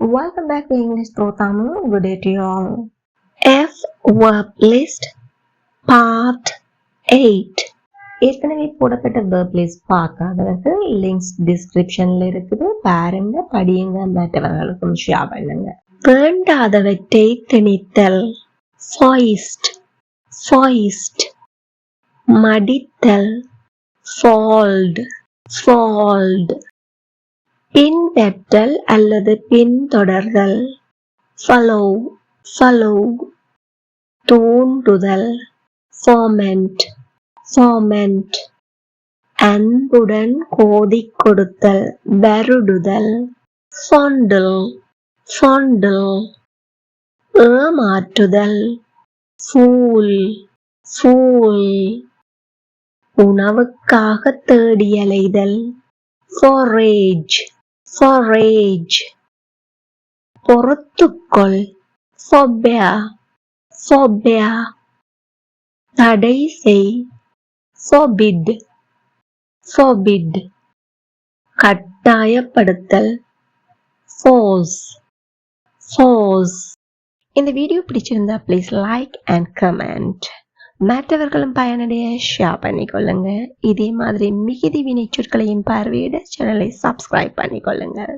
Welcome back to English Pro Tamil. Good day to you all. F verb list part 8 ஏற்கனவே போடப்பட்ட verb list பார்க்காதவர்கள் links டிஸ்கிரிப்ஷன்ல இருக்குது பாருங்க படியுங்க மற்றவர்களுக்கும் ஷேர் பண்ணுங்க வேண்டாதவற்றை திணித்தல் foist foist மடித்தல் fold fold பின்பற்றல் அல்லது பின்தொடர்தல் ஃபலோ ஃபலோ தூண்டுதல் ஃபார்மெண்ட் ஃபார்மெண்ட் அன்புடன் கோதி கொடுத்தல் வருடுதல். fondle fondle. ஏமாற்றுதல். ஃபூல் ஃபூல் உணவுக்காக தேடியலைதல் forage forage. பொறுத்துக்கொள் forbear forbear தடை செய் forbid forbid கட்டாயப்படுத்தல் force. force. இந்த வீடியோ பிடிச்சிருந்தா ப்ளீஸ் லைக் அண்ட் கமெண்ட் மற்றவர்களும் பயனடைய ஷேர் பண்ணிக்கொள்ளுங்க. இதே மாதிரி மிகுதி வினைச்சொற்களையும் பார்வையிட சேனலை சப்ஸ்கிரைப் பண்ணிக்கொள்ளுங்கள்